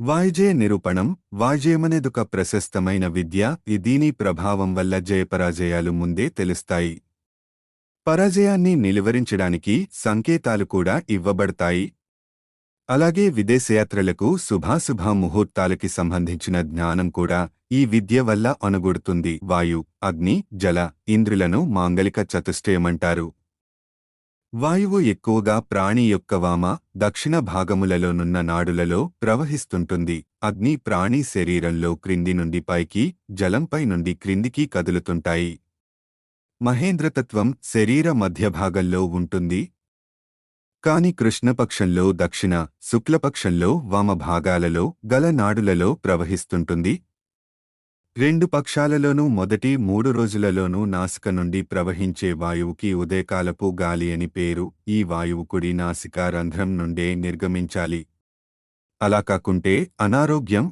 వాయిజే నిరూపణం వాయిజేమనేదొక ప్రశస్తమైన విద్య ఈ దీని ప్రభావం వల్ల జయపరాజయాలు ముందే తెలుస్తాయి. పరాజయాన్ని నిలువరించడానికి సంకేతాలు కూడా ఇవ్వబడతాయి. అలాగే విదేశయాత్రలకు శుభాశుభ ముహూర్తాలకి సంబంధించిన జ్ఞానం కూడా ఈ విద్య వల్ల అనుగుడుతుంది వాయు అగ్ని జల ఇంద్రులను మాంగలిక చతుష్టయమంటారు. వాయువు ఎక్కువగా ప్రాణి యొక్క వామ దక్షిణ భాగములలోనున్న నాడులలో ప్రవహిస్తుంటుంది. అగ్ని ప్రాణి శరీరంలో క్రింది నుండి పైకి జలంపై నుండి క్రిందికి కదులుతుంటాయి. మహేంద్రతత్వం శరీర మధ్యభాగంలో ఉంటుంది. కాని కృష్ణపక్షంలో దక్షిణ శుక్లపక్షంలో వామభాగాలలో గల నాడులలో ప్రవహిస్తుంటుంది. రెండు పక్షాలలోనూ మొదటి మూడు రోజులలోనూ నాసిక నుండి ప్రవహించే వాయువుకి ఉదయకాలపు గాలి అని పేరు. ఈ వాయువు కుడి నాసికా రంధ్రం నుండే నిర్గమించాలి. అలా కాకుంటే అనారోగ్యం.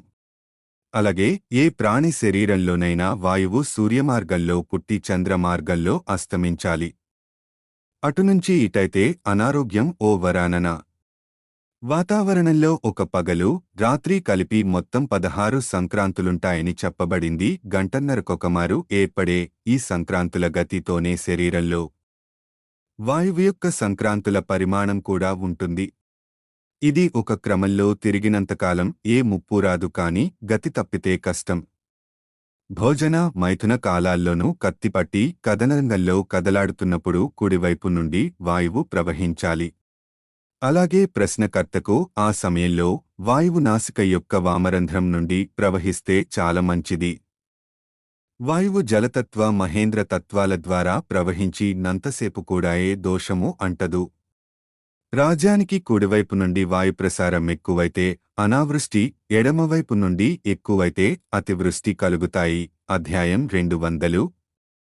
అలాగే ఏ ప్రాణి శరీరంలోనైనా వాయువు సూర్యమార్గంలో పుట్టి చంద్రమార్గంలో అస్తమించాలి. అటునుంచి ఇటైతే అనారోగ్యం ఓ వరానన. వాతావరణంలో ఒక పగలు రాత్రి కలిపి మొత్తం పదహారు సంక్రాంతులుంటాయని చెప్పబడింది. గంటన్నరకొకమారు ఏర్పడే ఈ సంక్రాంతుల గతితోనే శరీరంలో వాయువు యొక్క సంక్రాంతుల పరిమాణం కూడా ఉంటుంది. ఇది ఒక క్రమంలో తిరిగినంతకాలం ఏ ముప్పు రాదు కాని గతి తప్పితే కష్టం. భోజన మైథున కాలాల్లోనూ కత్తిపట్టి కదనరంగంలో కదలాడుతున్నప్పుడు కుడివైపు నుండి వాయువు ప్రవహించాలి. అలాగే ప్రశ్నకర్తకు ఆ సమయంలో వాయువు నాసిక యొక్క వామరంధ్రం నుండి ప్రవహిస్తే చాలా మంచిది. వాయువు జలతత్వ మహేంద్ర తత్వాల ద్వారా ప్రవహించి నంతసేపు కూడాయే దోషము అంటదు. రాజ్యానికి కుడివైపు నుండి వాయుప్రసారం ఎక్కువైతే అనావృష్టి ఎడమవైపు నుండి ఎక్కువైతే అతివృష్టి కలుగుతాయి. అధ్యాయం రెండు వందలు